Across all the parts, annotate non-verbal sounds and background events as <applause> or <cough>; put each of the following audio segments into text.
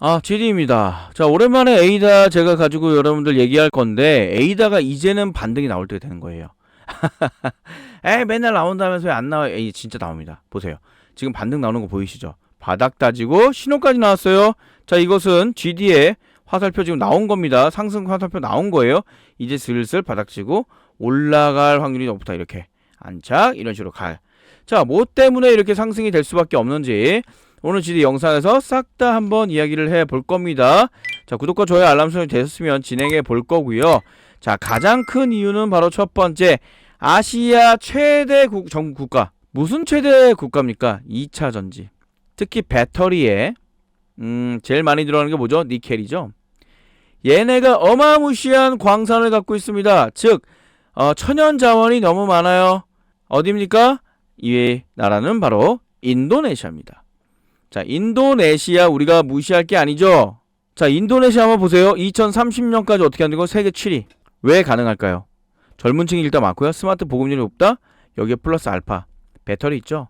아, GD입니다. 자, 오랜만에 에이다 제가 가지고 여러분들 얘기할 건데, 에이다가 이제는 반등이 나올 때가 되는 거예요. <laughs> 에이, 맨날 나온다면서 왜 안 나와요? 에이, 진짜 나옵니다. 보세요. 지금 반등 나오는 거 보이시죠? 바닥 따지고 신호까지 나왔어요. 자, 이것은 GD의 화살표 지금 나온 겁니다. 상승 화살표 나온 거예요. 이제 슬슬 바닥 치고 올라갈 확률이 높다. 이렇게. 안착, 이런 식으로 갈. 자, 뭐 때문에 이렇게 상승이 될 수밖에 없는지 오늘 GD 영상에서 싹 다 한번 이야기를 해 볼 겁니다. 자, 구독과 좋아요, 알람 설정 되셨으면 진행해 볼 거고요. 자, 가장 큰 이유는 바로 첫 번째, 아시아 최대 국, 정, 국가. 무슨 최대 국가입니까? 2차 전지. 특히 배터리에, 음, 제일 많이 들어가는 게 뭐죠? 니켈이죠. 얘네가 어마무시한 광산을 갖고 있습니다. 즉, 어, 천연 자원이 너무 많아요. 어디입니까? 이 나라는 바로 인도네시아입니다. 자, 인도네시아 우리가 무시할 게 아니죠. 자, 인도네시아 한번 보세요. 2030년까지 어떻게 한다고 세계 7위. 왜 가능할까요? 젊은 층이 일단 많고요. 스마트 보급률이 높다. 여기에 플러스 알파. 배터리 있죠?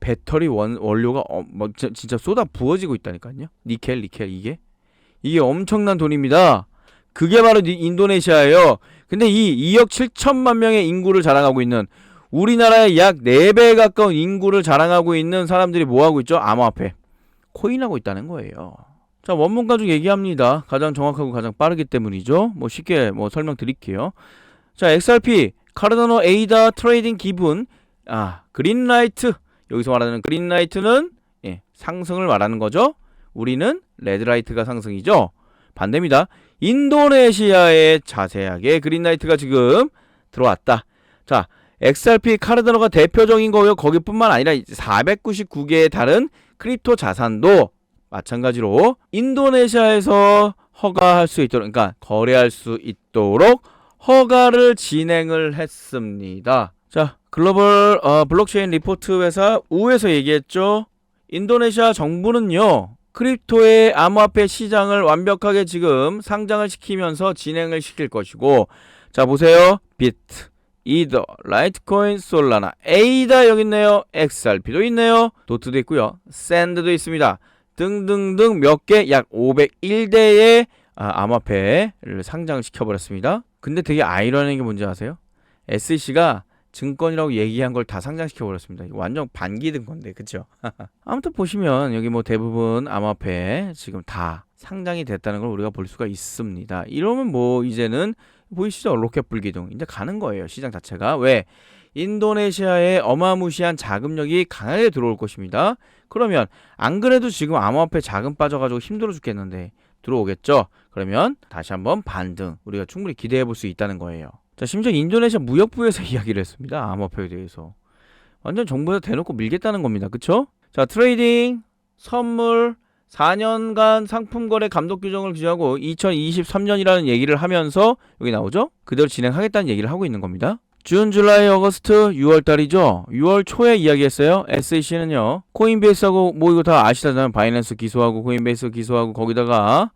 배터리 원, 원료가 어, 뭐, 진- 진짜 쏟아 부어지고 있다니까요. 니켈, 니켈 이게. 이게 엄청난 돈입니다. 그게 바로 니- 인도네시아예요. 근데 이 2억 7천만 명의 인구를 자랑하고 있는 우리나라의 약 4배 가까운 인구를 자랑하고 있는 사람들이 뭐 하고 있죠? 암호화폐. 코인하고 있다는 거예요. 자, 원문 가지고 얘기합니다. 가장 정확하고 가장 빠르기 때문이죠. 뭐 쉽게 뭐 설명드릴게요. 자, XRP 카르다노 에이다 트레이딩 기분 아, 그린라이트. 여기서 말하는 그린라이트는 예, 상승을 말하는 거죠. 우리는 레드라이트가 상승이죠. 반대입니다. 인도네시아에 자세하게 그린라이트가 지금 들어왔다. 자, XRP 카르다노가 대표적인 거고요. 거기뿐만 아니라 499개의 다른 크립토 자산도 마찬가지로 인도네시아에서 허가할 수 있도록 그러니까 거래할 수 있도록 허가를 진행을 했습니다. 자, 글로벌 어, 블록체인 리포트 회사 우에서 얘기했죠. 인도네시아 정부는요. 크립토의 암호화폐 시장을 완벽하게 지금 상장을 시키면서 진행을 시킬 것이고 자, 보세요. 비트 이더, 라이트코인, 솔라나, 에이다 여기 있네요. XRP도 있네요. 도트도 있고요. 샌드도 있습니다. 등등등 몇 개 약 501대의 아, 암호화폐를 상장을 시켜 버렸습니다. 근데 되게 아이러니한 게 뭔지 아세요? SEC가 증권이라고 얘기한 걸 다 상장시켜 버렸습니다. 이거 완전 반기든 건데, 그쵸? <laughs> 아무튼 보시면 여기 뭐 대부분 암호화폐 지금 다 상장이 됐다는 걸 우리가 볼 수가 있습니다. 이러면 뭐 이제는 보이시죠? 로켓 불기둥. 이제 가는 거예요. 시장 자체가. 왜? 인도네시아의 어마무시한 자금력이 강하게 들어올 것입니다. 그러면 안 그래도 지금 암호화폐 자금 빠져가지고 힘들어 죽겠는데 들어오겠죠? 그러면 다시 한번 반등 우리가 충분히 기대해 볼 수 있다는 거예요. 자, 심지어 인도네시아 무역부에서 <laughs> 이야기를 했습니다. 암호화폐에 대해서. 완전 정부에서 대놓고 밀겠다는 겁니다. 그쵸? 자, 트레이딩, 선물, 4년간 상품 거래 감독 규정을 규정하고 2023년이라는 얘기를 하면서 여기 나오죠? 그대로 진행하겠다는 얘기를 하고 있는 겁니다. 준, 줄라이, 어거스트, 6월 달이죠. 6월 초에 이야기했어요. SEC는요. 코인베이스하고 뭐 이거 다 아시다잖아요. 바이낸스 기소하고 코인베이스 기소하고 거기다가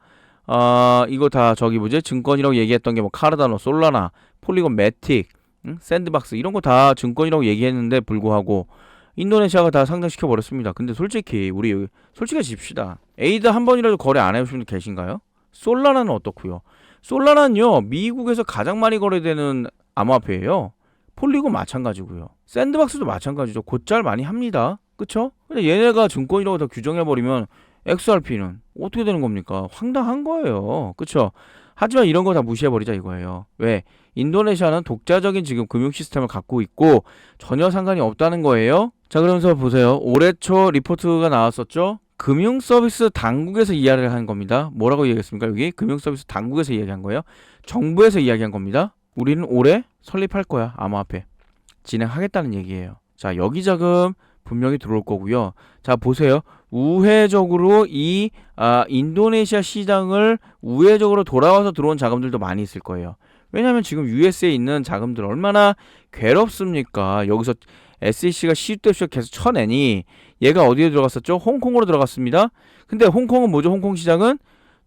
아 이거 다 저기 뭐지 증권이라고 얘기했던 게 뭐 카르다노, 솔라나, 폴리곤, 매틱, 응? 샌드박스 이런 거 다 증권이라고 얘기했는데 불구하고 인도네시아가 다 상장시켜 버렸습니다. 근데 솔직히 우리 솔직해집시다. 에이드 한 번이라도 거래 안 해보신 분 계신가요? 솔라나는 어떻고요? 솔라나는요 미국에서 가장 많이 거래되는 암호화폐예요. 폴리곤 마찬가지고요. 샌드박스도 마찬가지죠. 곧잘 많이 합니다. 그쵸? 근데 얘네가 증권이라고 다 규정해버리면 XRP는 어떻게 되는 겁니까? 황당한 거예요. 그쵸? 하지만 이런 거 다 무시해버리자 이거예요. 왜? 인도네시아는 독자적인 지금 금융 시스템을 갖고 있고 전혀 상관이 없다는 거예요. 자, 그러면서 보세요. 올해 초 리포트가 나왔었죠? 금융 서비스 당국에서 이야기를 한 겁니다. 뭐라고 얘기했습니까? 여기 금융 서비스 당국에서 이야기한 거예요. 정부에서 이야기한 겁니다. 우리는 올해 설립할 거야. 암호화폐. 진행하겠다는 얘기예요. 자, 여기 자금 분명히 들어올 거고요. 자, 보세요. 우회적으로 이 아, 인도네시아 시장을 우회적으로 돌아와서 들어온 자금들도 많이 있을 거예요. 왜냐하면 지금 US에 있는 자금들 얼마나 괴롭습니까? 여기서 SEC가 시주대수를 계속 쳐내니 얘가 어디에 들어갔었죠? 홍콩으로 들어갔습니다. 근데 홍콩은 뭐죠? 홍콩 시장은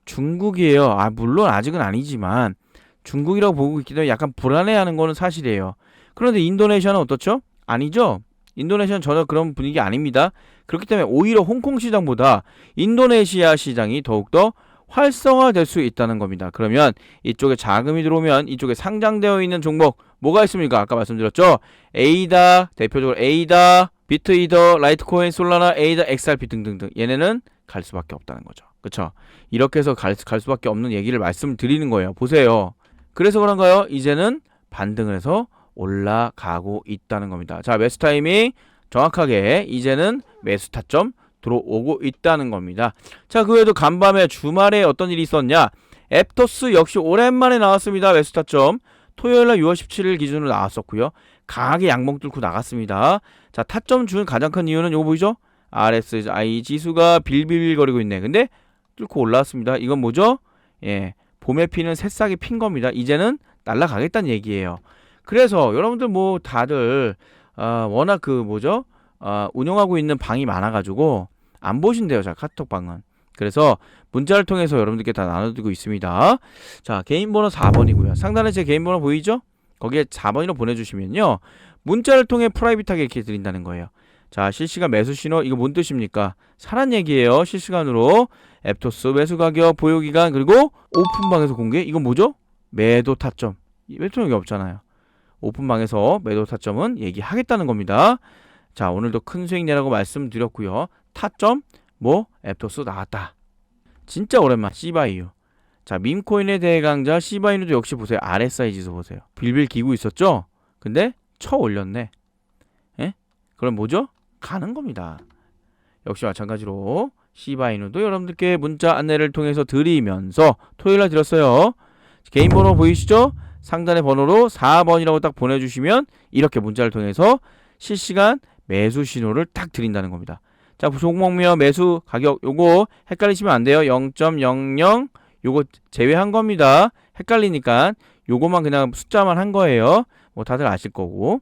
중국이에요. 아 물론 아직은 아니지만 중국이라고 보고 있기도 약간 불안해하는 거는 사실이에요. 그런데 인도네시아는 어떻죠? 아니죠? 인도네시아는 전혀 그런 분위기 아닙니다. 그렇기 때문에 오히려 홍콩 시장보다 인도네시아 시장이 더욱더 활성화될 수 있다는 겁니다. 그러면 이쪽에 자금이 들어오면 이쪽에 상장되어 있는 종목 뭐가 있습니까? 아까 말씀드렸죠. 에이다 대표적으로 에이다, 비트이더, 라이트코인, 솔라나, 에이다, XRP 등등등 얘네는 갈 수밖에 없다는 거죠. 그렇죠? 이렇게 해서 갈, 갈 수밖에 없는 얘기를 말씀드리는 거예요. 보세요. 그래서 그런가요? 이제는 반등을 해서 올라가고 있다는 겁니다. 자, 매수 타이밍 정확하게 이제는 매수 타점 들어오고 있다는 겁니다. 자, 그 외에도 간밤에 주말에 어떤 일이 있었냐? 앱토스 역시 오랜만에 나왔습니다. 매수 타점. 토요일 날 6월 17일 기준으로 나왔었고요. 강하게 양봉 뚫고 나갔습니다. 자, 타점 준 가장 큰 이유는 요거 보이죠? RSI 지수가 빌빌거리고 있네. 근데 뚫고 올라왔습니다. 이건 뭐죠? 예. 봄에 피는 새싹이 핀 겁니다. 이제는 날라가겠다는 얘기예요. 그래서 여러분들 뭐 다들 아, 워낙 그 뭐죠? 아, 운영하고 있는 방이 많아가지고 안 보신대요. 자 카톡 방은. 그래서 문자를 통해서 여러분들께 다 나눠드리고 있습니다. 자 개인 번호 4번이고요. 상단에 제 개인 번호 보이죠? 거기에 4번으로 보내주시면요. 문자를 통해 프라이빗하게 이렇게 드린다는 거예요. 자 실시간 매수 신호 이거 뭔 뜻입니까? 사란 얘기예요. 실시간으로 앱토스 매수 가격 보유 기간 그리고 오픈방에서 공개 이건 뭐죠? 매도 타점. 매도 여기 없잖아요. 오픈방에서 매도 타점은 얘기하겠다는 겁니다. 자, 오늘도 큰 수익 내라고 말씀드렸고요. 타점 뭐 앱토스 나왔다. 진짜 오랜만 시바이유. 자, 밈코인의 대강자 시바이누도 역시 보세요. RSI 지수 보세요. 빌빌 기고 있었죠? 근데 쳐 올렸네. 예? 그럼 뭐죠? 가는 겁니다. 역시 마찬가지로 시바이누도 여러분들께 문자 안내를 통해서 드리면서 토요일 날 드렸어요. 개인 번호 보이시죠? 상단의 번호로 4번이라고 딱 보내주시면 이렇게 문자를 통해서 실시간 매수 신호를 딱 드린다는 겁니다. 자, 종목명 매수 가격 요거 헷갈리시면 안 돼요. 0.00 요거 제외한 겁니다. 헷갈리니까 요거만 그냥 숫자만 한 거예요. 뭐 다들 아실 거고.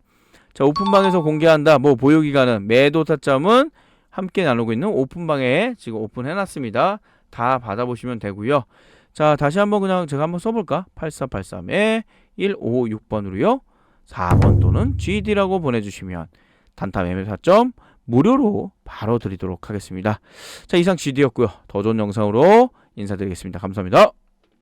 자, 오픈방에서 공개한다. 뭐 보유 기간은 매도 타점은 함께 나누고 있는 오픈방에 지금 오픈해 놨습니다. 다 받아보시면 되고요. 자, 다시 한번 그냥 제가 한번 써볼까? 8483에 156번으로요. 4번 또는 GD라고 보내주시면 단타 매매 타점 무료로 바로 드리도록 하겠습니다. 자, 이상 GD였고요. 더 좋은 영상으로 인사드리겠습니다. 감사합니다.